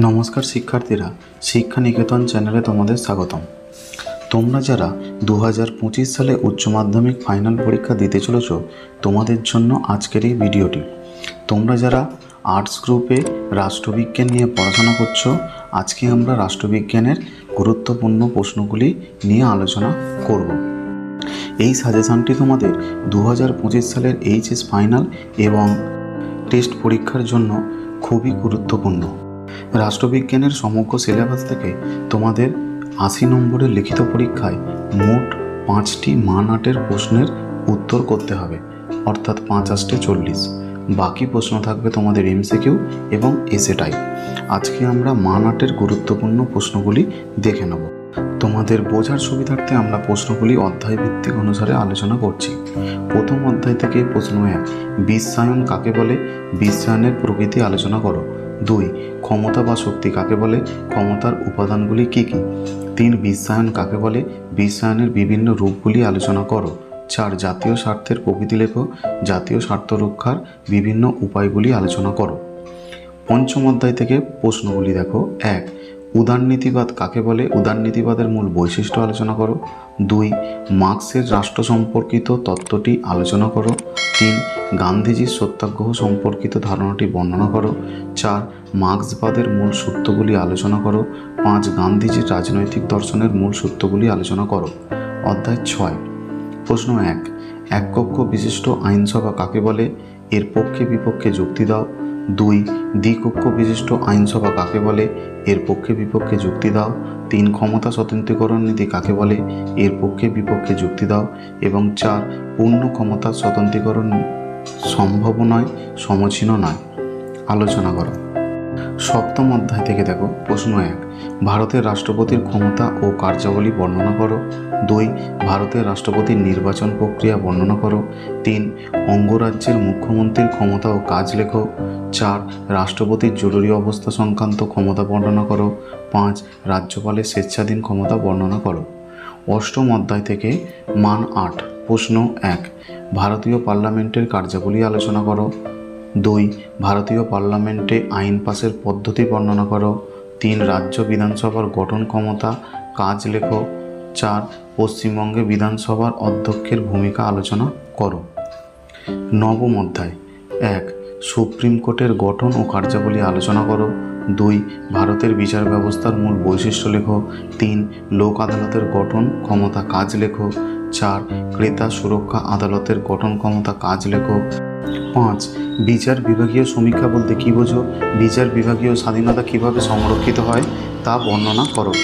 নমস্কার শিক্ষার্থীরা শিক্ষা নিকেতন চ্যানেলে তোমাদের স্বাগতম। তোমরা যারা দু হাজার পঁচিশ সালে উচ্চ মাধ্যমিক ফাইনাল পরীক্ষা দিতে চলেছ, তোমাদের জন্য আজকের এই ভিডিওটি। তোমরা যারা আর্টস গ্রুপে রাষ্ট্রবিজ্ঞান নিয়ে পড়াশোনা করছ, আজকে আমরা রাষ্ট্রবিজ্ঞানের গুরুত্বপূর্ণ প্রশ্নগুলি নিয়ে আলোচনা করব। এই সাজেশানটি তোমাদের দু হাজার পঁচিশ সালের এইচএস ফাইনাল এবং টেস্ট পরীক্ষার জন্য খুবই গুরুত্বপূর্ণ। রাষ্ট্রবিজ্ঞানের সমগ্র সিলেবাস থেকে তোমাদের আশি নম্বরের লিখিত পরীক্ষায় মোট পাঁচটি মান আটের প্রশ্নের উত্তর করতে হবে, অর্থাৎ পাঁচ আষ্টে চল্লিশ। বাকি প্রশ্ন থাকবে তোমাদের এমসিকিউ এবং এসে টাইপ আজকে আমরা মান আটের গুরুত্বপূর্ণ প্রশ্নগুলি দেখে নেব। তোমাদের বোঝার সুবিধার্থে আমরা প্রশ্নগুলি অধ্যায় ভিত্তিক অনুসারে আলোচনা করছি। প্রথম অধ্যায় থেকে প্রশ্ন এক, বিশ্বায়ন কাকে বলে? বিশ্বায়নের প্রকৃতি আলোচনা করো। দুই, ক্ষমতা বা শক্তি কাকে বলে? ক্ষমতার উপাদানগুলি কী কী? তিন, বিশ্বায়ন কাকে বলে? বিশ্বায়নের বিভিন্ন রূপগুলি আলোচনা করো। চার, জাতীয় স্বার্থের প্রকৃতি লেখো। জাতীয় স্বার্থ রক্ষার বিভিন্ন উপায়গুলি আলোচনা করো। পঞ্চম অধ্যায় থেকে প্রশ্নগুলি দেখো। এক, উদারনীতিবাদ কাকে বলে? উদারনীতিবাদের মূল বৈশিষ্ট্য আলোচনা করো। দুই, মার্ক্সের রাষ্ট্র সম্পর্কিত তত্ত্বটি আলোচনা করো। তিন গান্ধীজির সত্যাগ্রহ সম্পর্কিত ধারণাটি বর্ণনা করো। চার, মার্ক্সবাদের মূল সূত্রগুলি আলোচনা করো। পাঁচ, গান্ধীজির রাজনৈতিক দর্শনের মূল সূত্রগুলি আলোচনা করো। অধ্যায় ছয়। প্রশ্ন এক এক কক্ষ বিশিষ্ট আইনসভা কাকে বলে? এর পক্ষে বিপক্ষে যুক্তি দাও। দুই দ্বিকক্ষ বিশিষ্ট আইনসভা কাকে বলে? এর পক্ষে বিপক্ষে যুক্তি দাও। তিন, ক্ষমতা স্বতন্ত্রীকরণ নীতি কাকে বলে? এর পক্ষে বিপক্ষে যুক্তি দাও। এবং চার, পূর্ণ ক্ষমতা স্বতন্ত্রীকরণ সম্ভব নয়, সমীচীন নয়। আলোচনা করো। সপ্তম অধ্যায় থেকে দেখো প্রশ্ন এক। ভারতের রাষ্ট্রপতির ক্ষমতা ও কার্যাবলী বর্ণনা করো। দুই, ভারতের রাষ্ট্রপতির নির্বাচন প্রক্রিয়া বর্ণনা করো। তিন, অঙ্গরাজ্যের মুখ্যমন্ত্রীর ক্ষমতা ও কাজ লেখো। চার, রাষ্ট্রপতির জরুরি অবস্থা সংক্রান্ত ক্ষমতা বর্ণনা করো। পাঁচ, রাজ্যপালের স্বেচ্ছাধীন ক্ষমতা বর্ণনা করো। অষ্টম অধ্যায় থেকে মান আট, প্রশ্ন এক। ভারতীয় পার্লামেন্টের কার্যাবলী আলোচনা করো। দুই, ভারতীয় পার্লামেন্টে আইন পাশের পদ্ধতি বর্ণনা করো। তিন, রাজ্য বিধানসভার গঠন ক্ষমতা, কাজ লেখো। চার, পশ্চিমবঙ্গে বিধানসভার অধ্যক্ষের ভূমিকা আলোচনা করো। নবম অধ্যায়। এক, সুপ্রিম কোর্টের গঠন ও কার্যাবলী আলোচনা করো। দুই, ভারতের বিচার ব্যবস্থার মূল বৈশিষ্ট্য লেখো। তিন, লোক আদালতের গঠন, ক্ষমতা, কাজ লেখো। চার, ক্রেতা সুরক্ষা আদালতের গঠন ক্ষমতা কাজ লেখক। পাঁচ, বিচার বিভাগীয় সমীক্ষা বলতে কী বোঝো? বিচার বিভাগীয় স্বাধীনতা কীভাবে সংরক্ষিত হয়? তা বর্ণনা করো।